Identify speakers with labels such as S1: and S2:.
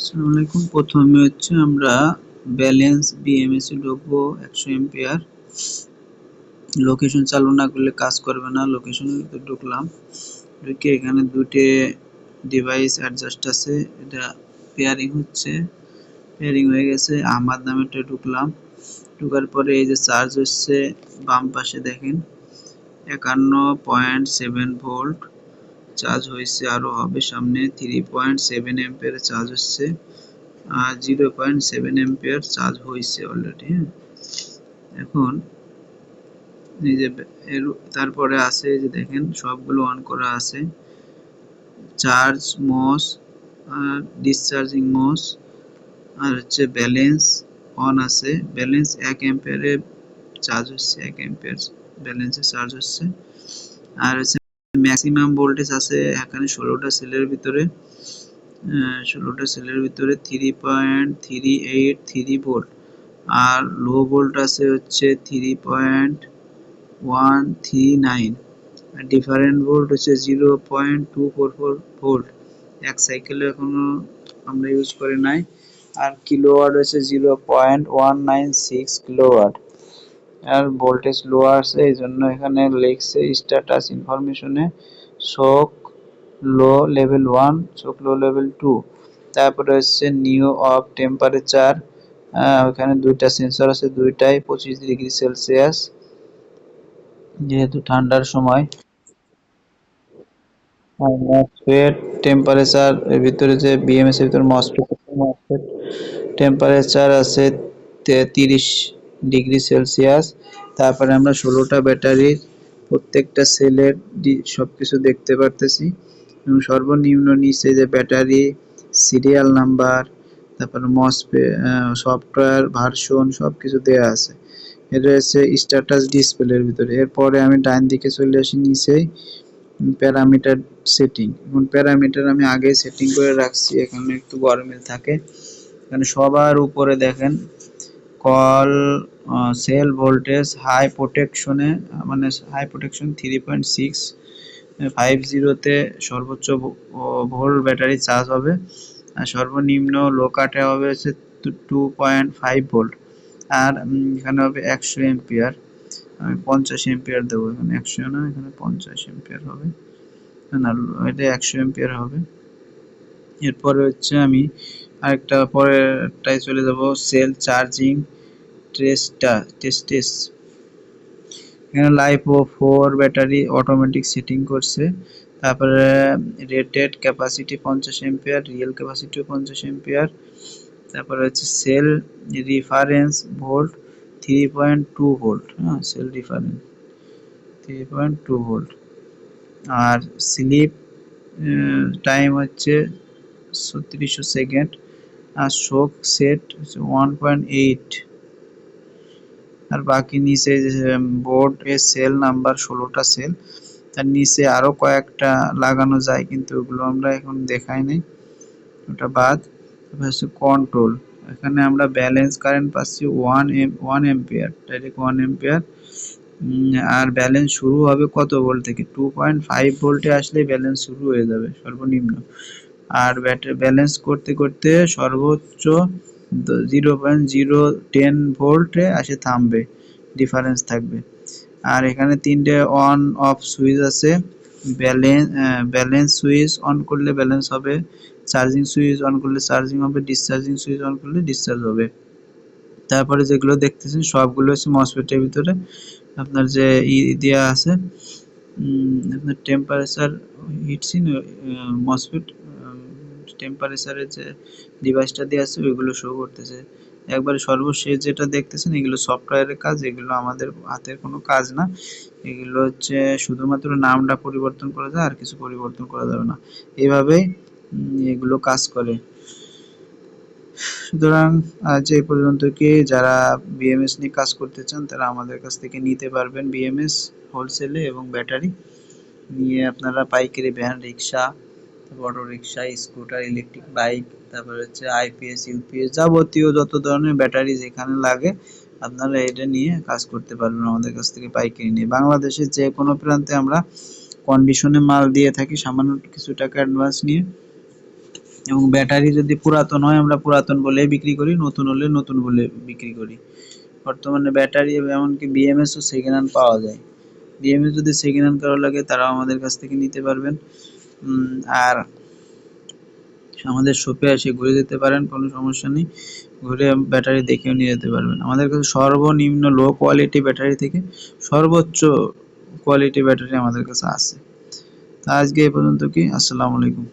S1: আসসালামু আলাইকুম প্রথমে হচ্ছে আমরা ব্যালেন্স বিএমএস ঢুকবো একশো এম্পিয়ার লোকেশন চালু না করলে কাজ করবে না লোকেশনে ঢুকলাম। ঢুকে এখানে দুটি ডিভাইস অ্যাডজাস্ট আছে। এটা পেয়ারিং হচ্ছে। পেয়ারিং হয়ে গেছে, আমার নামেরটা ঢুকলাম। ঢুকার পরে এই যে চার্জ হচ্ছে বাম পাশে দেখেন। একান্ন পয়েন্ট সেভেন ভোল্ট চার্জ হয়েছে আরও হবে সামনে three point seven ampere charge হচ্ছে। আর zero point seven ampere charge হয়েছে অলরেডি হ্যাঁ? এখন এই যে তারপরে আছে যে দেখেন, সবগুলো অন করা আছে। চার্জ মস ডিসচার্জিং মস আর হচ্ছে ব্যালেন্স অন আছে। ব্যালেন্স এক এম্পিয়ারে চার্জ হচ্ছে, এক এম্পিয়ার ব্যালেন্সে চার্জ হচ্ছে। আর হচ্ছে ম্যাক্সিমাম ভোল্টেজ আছে এখানে ষোলোটা সেলের ভিতরে ষোলোটা সেলের ভিতরে three point three eight three volt আর লো ভোল্ট আছে হচ্ছে three point one three nine আর ডিফারেন্ট ভোল্ট হচ্ছে zero point two four four volt এক সাইকেলে এখনও আমরা ইউজ করি নাই। আর কিলোওয়াট হচ্ছে zero point one nine six kilowatt আর ভোল্টেজ লো আছে, এই জন্য এখানে লিখছে স্ট্যাটাস ইনফরমেশনে শোক লো লেভেল ওয়ান শোক লো লেভেল টু তারপরে হচ্ছে নিউ অফ টেম্পারেচার ওখানে দুইটা সেন্সর আছে, দুইটাই পঁচিশ ডিগ্রি সেলসিয়াস যেহেতু ঠান্ডার সময়। মসফেট টেম্পারেচার এর ভিতরে যে বিএমএস এর ভিতরে মসফেট টেম্পারেচার আছে তিরিশ ডিগ্রি সেলসিয়াস। তারপরে আমরা ষোলোটা ব্যাটারির প্রত্যেকটা সেলের সবকিছু দেখতে পারতেছি। এবং সর্বনিম্ন নিচে যে ব্যাটারি, সিরিয়াল নাম্বার, তারপরে মসপে সফটওয়্যার ভার্সন সব কিছু দেওয়া আছে। এটা হচ্ছে স্ট্যাটাস ডিসপ্লের ভিতরে। এরপরে আমি ডাইন দিকে চলে আসি নিচেই প্যারামিটার সেটিং। এবং প্যারামিটার আমি আগে সেটিং করে রাখছি, এখানে একটু গরমিল থাকে। এখানে সবার উপরে দেখেন কল সেল ভোল্টেজ, হাই প্রোটেকশনে মানে high protection three point six five জিরোতে সর্বোচ্চ ভোল্ট ব্যাটারি চার্জ হবে। আর সর্বনিম্ন লো কাটে হবে হচ্ছে টু পয়েন্ট ফাইভ ভোল্ট। আর এখানে হবে একশো এম্পিয়ার আমি পঞ্চাশ এম্পিয়ার দেবো এখানে। একশো না, এখানে পঞ্চাশ এম্পিয়ার হবে। না এটা একশো এম্পিয়ার হবে। এরপরে হচ্ছে আমি আরেকটা পরেরটাই চলে যাব। সেল চার্জিং ট্রেসটা টেস্টেস এখানে লাইফ ও ফোর ব্যাটারি অটোমেটিক সেটিং করছে। তারপরে রেটেড ক্যাপাসিটি পঞ্চাশ এম্পিয়ার রিয়েল ক্যাপাসিটিও পঞ্চাশ এম্পিয়ার তারপরে হচ্ছে cell reference volt three point two volt হ্যাঁ cell reference three point two volt আর স্লিপ টাইম হচ্ছে ছত্রিশশো সেকেন্ড আর শোক সেট ওয়ান পয়েন্ট এইট আর বাকি নিচে বোর্ড এর সেল নাম্বার ষোলোটা সেল তার নিচে আরও কয়েকটা লাগানো যায়, কিন্তু ওগুলো আমরা এখন দেখাই নাই। ওটা বাদ। হচ্ছে কন্ট্রোল এখানে আমরা ব্যালেন্স কারেন্ট পাচ্ছি one M one ampere direct one ampere আর ব্যালেন্স শুরু হবে কত ভোল্ট থেকে? টু পয়েন্ট ফাইভ ভোল্টে আসলে ব্যালেন্স শুরু হয়ে যাবে, সর্বনিম্ন। আর ব্যাটারি ব্যালেন্স করতে করতে সর্বোচ্চ জিরো পয়েন্ট জিরো টেন ভোল্টে আসে থামবে ডিফারেন্স থাকবে। আর এখানে তিনটে অন অফ সুইচ আছে। ব্যালেন্স ব্যালেন্স সুইচ অন করলে ব্যালেন্স হবে চার্জিং সুইচ অন করলে চার্জিং হবে ডিসচার্জিং সুইচ অন করলে ডিসচার্জ হবে। তারপরে যেগুলো দেখতেছেন, সবগুলো হচ্ছে মসফেটের ভিতরে। আপনার যে ই দেওয়া আছে আপনার টেম্পারেচার হিটসিন মসফেট টেম্পারেচারের যে ডিভাইসটা দেওয়া আছে, ওইগুলো শো করতেছে। একবারে সর্বশেষ যেটা দেখতেছেন, এগুলো সফটওয়্যারের কাজ, এগুলো আমাদের হাতের কোনো কাজ না। এগুলো হচ্ছে শুধুমাত্র নামটা পরিবর্তন করা যায়, আর কিছু পরিবর্তন করা যাবে না। এইভাবেই এগুলো কাজ করে। সুতরাং, আজ এই পর্যন্ত কি যারা বিএমএস নিয়ে কাজ করতে চান, তারা আমাদের কাছ থেকে নিতে পারবেন বিএমএস হোলসেলে এবং ব্যাটারি নিয়ে আপনারা পাইকারি van rickshaw auto rickshaw scooter, electric bike, তারপর হচ্ছে আইপিএস ইউপিএস যাবতীয় যত ধরনের ব্যাটারি যেখানে লাগে, আপনারা এটা নিয়ে কাজ করতে পারবেন আমাদের কাছ থেকে পাইকারি নিয়ে। বাংলাদেশের যে কোনো প্রান্তে আমরা কন্ডিশনে মাল দিয়ে থাকি, সামান্য কিছু টাকা অ্যাডভান্স নিয়ে। এবং ব্যাটারি যদি পুরাতন হয়, আমরা পুরাতন বলে বিক্রি করি, নতুন হলে নতুন বলে বিক্রি করি। বর্তমানে ব্যাটারি এমনকি বিএমএস ও সেকেন্ড হ্যান্ড পাওয়া যায়। বিএমএস যদি সেকেন্ড হ্যান্ড কারও লাগে, তারাও আমাদের কাছ থেকে নিতে পারবেন। আর আমাদের শপে এসে ঘুরে যেতে পারেন, কোনো সমস্যা নেই। ঘুরে ব্যাটারি দেখেও নিয়ে যেতে পারবেন। আমাদের কাছে সর্বনিম্ন লো কোয়ালিটি ব্যাটারি থেকে সর্বোচ্চ কোয়ালিটি ব্যাটারি আমাদের কাছে আছে। তা আজকে এই পর্যন্ত কি? আসসালামু আলাইকুম।